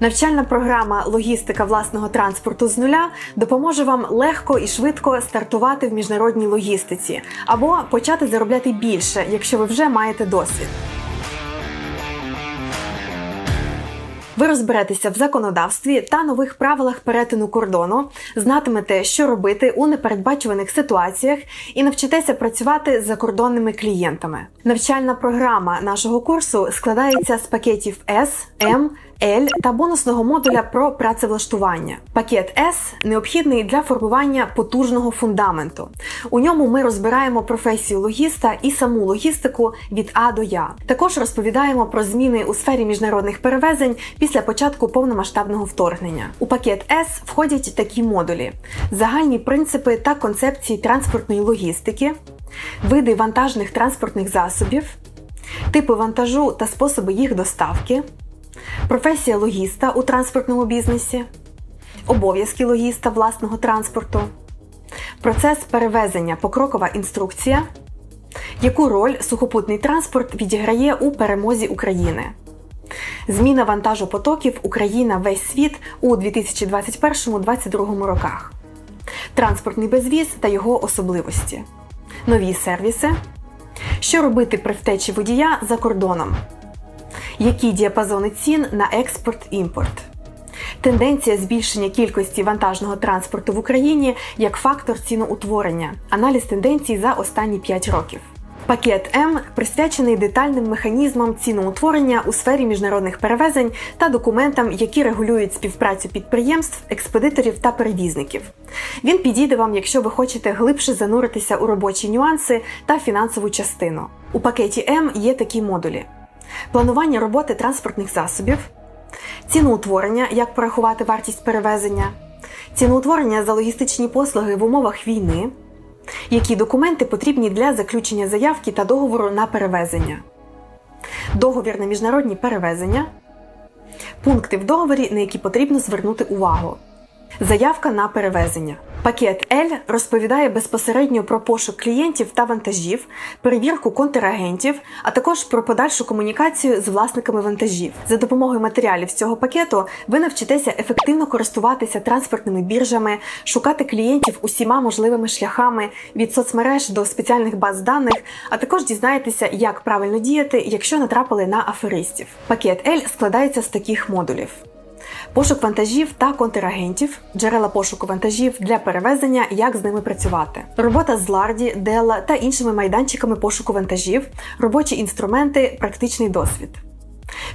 Навчальна програма Логістика власного транспорту з нуля допоможе вам легко і швидко стартувати в міжнародній логістиці або почати заробляти більше, якщо ви вже маєте досвід. Ви розберетеся в законодавстві та нових правилах перетину кордону, знатимете, що робити у непередбачуваних ситуаціях, і навчитеся працювати з закордонними клієнтами. Навчальна програма нашого курсу складається з пакетів S, M, L та бонусного модуля про працевлаштування. Пакет S необхідний для формування потужного фундаменту. У ньому ми розбираємо професію логіста і саму логістику від А до Я. Також розповідаємо про зміни у сфері міжнародних перевезень після початку повномасштабного вторгнення. У пакет S входять такі модулі: загальні принципи та концепції транспортної логістики, види вантажних транспортних засобів, типи вантажу та способи їх доставки. Професія логіста у транспортному бізнесі, обов'язки логіста власного транспорту, процес перевезення покрокова інструкція, яку роль сухопутний транспорт відіграє у перемозі України, зміна вантажопотоків Україна весь світ у 2021-2022 роках, транспортний безвіз та його особливості, нові сервіси, що робити при втечі водія за кордоном які діапазони цін на експорт-імпорт. Тенденція збільшення кількості вантажного транспорту в Україні як фактор ціноутворення, аналіз тенденцій за останні 5 років. Пакет М присвячений детальним механізмам ціноутворення у сфері міжнародних перевезень та документам, які регулюють співпрацю підприємств, експедиторів та перевізників. Він підійде вам, якщо ви хочете глибше зануритися у робочі нюанси та фінансову частину. У пакеті М є такі модулі: планування роботи транспортних засобів, ціноутворення, як порахувати вартість перевезення, ціноутворення за логістичні послуги в умовах війни, які документи потрібні для заключення заявки та договору на перевезення, договір на міжнародні перевезення, пункти в договорі, на які потрібно звернути увагу. Заявка на перевезення. Пакет L розповідає безпосередньо про пошук клієнтів та вантажів, перевірку контрагентів, а також про подальшу комунікацію з власниками вантажів. За допомогою матеріалів з цього пакету ви навчитеся ефективно користуватися транспортними біржами, шукати клієнтів усіма можливими шляхами від соцмереж до спеціальних баз даних, а також дізнаєтеся, як правильно діяти, якщо натрапили на аферистів. Пакет L складається з таких модулів. Пошук вантажів та контрагентів, джерела пошуку вантажів для перевезення, як з ними працювати, робота з Ларді, Делла та іншими майданчиками пошуку вантажів, робочі інструменти, практичний досвід,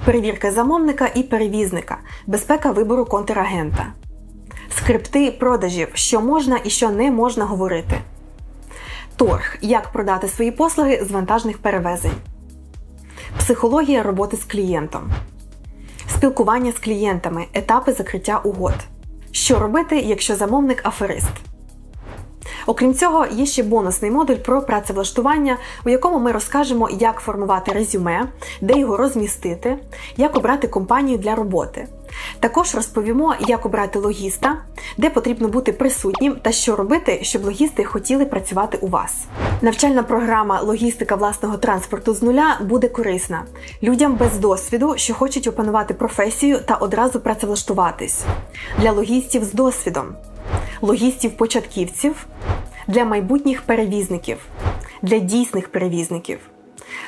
перевірка замовника і перевізника, безпека вибору контрагента, скрипти продажів, що можна і що не можна говорити, торг, як продати свої послуги з вантажних перевезень, психологія роботи з клієнтом спілкування з клієнтами, етапи закриття угод. Що робити, якщо замовник аферист? Окрім цього, є ще бонусний модуль про працевлаштування, у якому ми розкажемо, як формувати резюме, де його розмістити, як обрати компанію для роботи. Також розповімо, як обрати логіста, де потрібно бути присутнім та що робити, щоб логісти хотіли працювати у вас. Навчальна програма Логістика власного транспорту з нуля буде корисна. Людям без досвіду, що хочуть опанувати професію та одразу працевлаштуватись, для логістів з досвідом, логістів-початківців, для майбутніх перевізників, для дійсних перевізників,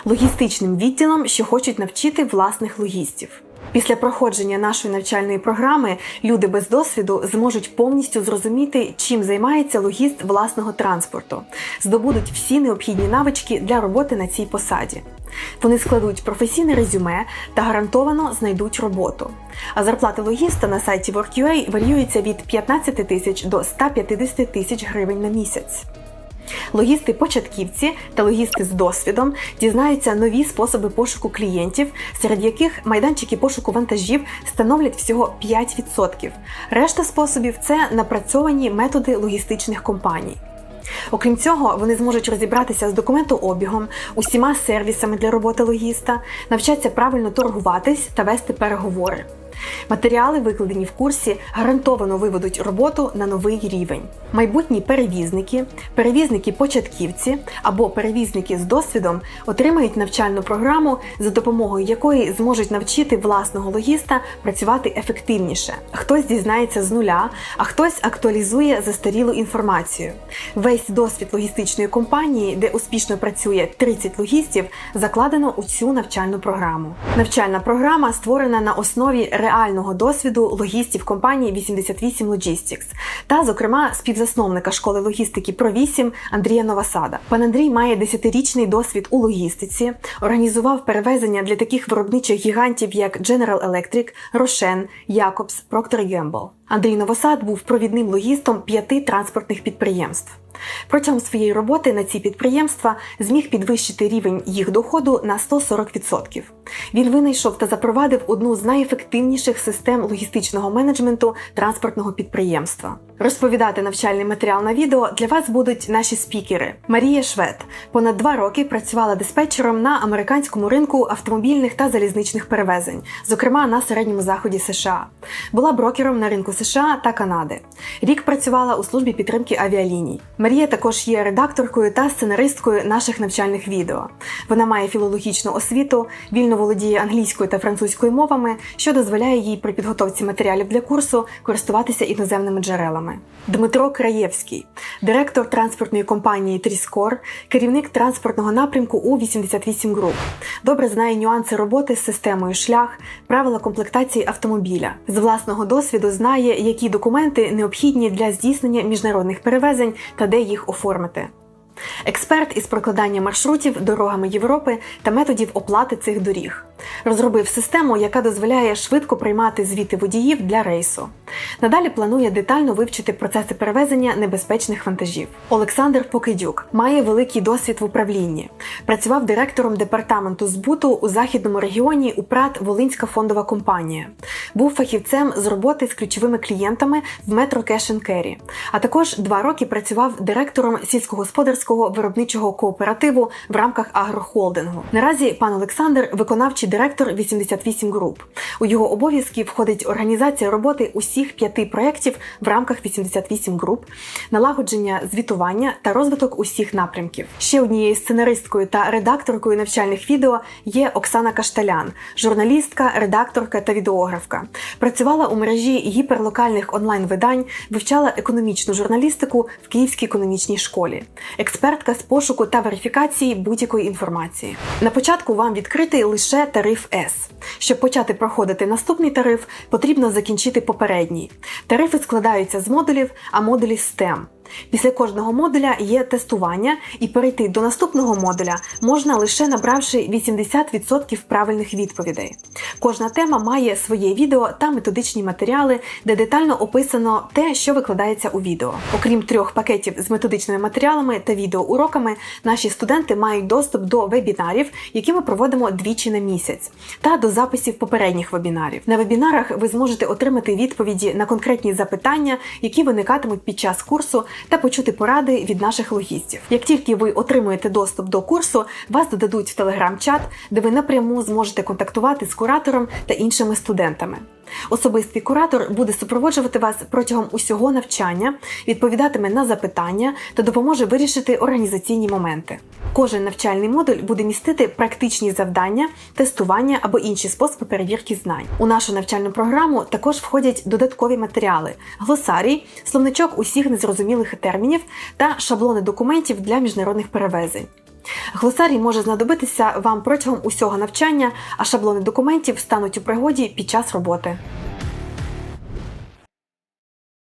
логістичним відділом, що хочуть навчити власних логістів. Після проходження нашої навчальної програми люди без досвіду зможуть повністю зрозуміти, чим займається логіст власного транспорту, здобудуть всі необхідні навички для роботи на цій посаді. Вони складуть професійне резюме та гарантовано знайдуть роботу. А зарплата логіста на сайті Work.ua варіюється від 15 тисяч до 150 тисяч гривень на місяць. Логісти-початківці та логісти з досвідом дізнаються нові способи пошуку клієнтів, серед яких майданчики пошуку вантажів становлять всього 5%. Решта способів це напрацьовані методи логістичних компаній. Окрім цього, вони зможуть розібратися з документообігом, усіма сервісами для роботи логіста, навчаться правильно торгуватись та вести переговори. Матеріали, викладені в курсі, гарантовано виведуть роботу на новий рівень. Майбутні перевізники, перевізники-початківці або перевізники з досвідом отримають навчальну програму, за допомогою якої зможуть навчити власного логіста працювати ефективніше. Хтось дізнається з нуля, а хтось актуалізує застарілу інформацію. Весь досвід логістичної компанії, де успішно працює 30 логістів, закладено у цю навчальну програму. Навчальна програма створена на основі реального досвіду логістів компанії 88 Logistics та, зокрема, співзасновника школи логістики Про8 Андрія Новосада. Пан Андрій має 10-річний досвід у логістиці, організував перевезення для таких виробничих гігантів, як General Electric, Рошен, Якобс, Procter Gamble. Андрій Новосад був провідним логістом п'яти транспортних підприємств. Протягом своєї роботи на ці підприємства зміг підвищити рівень їх доходу на 140%. Він винайшов та запровадив одну з найефективніших систем логістичного менеджменту транспортного підприємства. Розповідати навчальний матеріал на відео для вас будуть наші спікери. Марія Швед понад два роки працювала диспетчером на американському ринку автомобільних та залізничних перевезень, зокрема на середньому заході США. Була брокером на ринку США та Канади. Рік працювала у службі підтримки авіаліній. Марія також є редакторкою та сценаристкою наших навчальних відео. Вона має філологічну освіту, вільно володіє англійською та французькою мовами, що дозволяє їй при підготовці матеріалів для курсу користуватися іноземними джерелами. Дмитро Краєвський, директор транспортної компанії Тріскор, керівник транспортного напрямку у 88 груп. Добре знає нюанси роботи з системою шлях, правила комплектації автомобіля. З власного досвіду знає, які документи необхідні для здійснення міжнародних перевезень та де їх оформити. Експерт із прокладання маршрутів дорогами Європи та методів оплати цих доріг. Розробив систему, яка дозволяє швидко приймати звіти водіїв для рейсу. Надалі планує детально вивчити процеси перевезення небезпечних вантажів. Олександр Покидюк має великий досвід в управлінні. Працював директором департаменту збуту у західному регіоні у ПРАТ Волинська фондова компанія. Був фахівцем з роботи з ключовими клієнтами в метро and А також два роки працював директором сільськогосподарського виробничого кооперативу в рамках агрохолдингу. Наразі пан Олександр виконавчий директор 88 груп. У його обов'язки входить організація роботи усіх п'яти проєктів в рамках 88 груп, налагодження звітування та розвиток усіх напрямків. Ще однією сценаристкою та редакторкою навчальних відео є Оксана Кашталян, журналістка, редакторка та відеографка. Працювала у мережі гіперлокальних онлайн-видань, вивчала економічну журналістику в Київській економічній школі, експертка з пошуку та верифікації будь-якої інформації. На початку вам відкритий лише тариф С. Щоб почати проходити наступний тариф, потрібно закінчити попередній. Тарифи складаються з модулів, а модулі з тем. Після кожного модуля є тестування, і перейти до наступного модуля можна лише набравши 80% правильних відповідей. Кожна тема має своє відео та методичні матеріали, де детально описано те, що викладається у відео. Окрім трьох пакетів з методичними матеріалами та відеоуроками, наші студенти мають доступ до вебінарів, які ми проводимо двічі на місяць, та до записів попередніх вебінарів. На вебінарах ви зможете отримати відповіді на конкретні запитання, які виникатимуть під час курсу та почути поради від наших логістів. Як тільки ви отримуєте доступ до курсу, вас додадуть в телеграм-чат, де ви напряму зможете контактувати з куратором та іншими студентами. Особистий куратор буде супроводжувати вас протягом усього навчання, відповідатиме на запитання та допоможе вирішити організаційні моменти. Кожен навчальний модуль буде містити практичні завдання, тестування або інші способи перевірки знань. У нашу навчальну програму також входять додаткові матеріали: глосарій, словничок усіх незрозумілих термінів та шаблони документів для міжнародних перевезень. Глосарій може знадобитися вам протягом усього навчання, а шаблони документів стануть у пригоді під час роботи.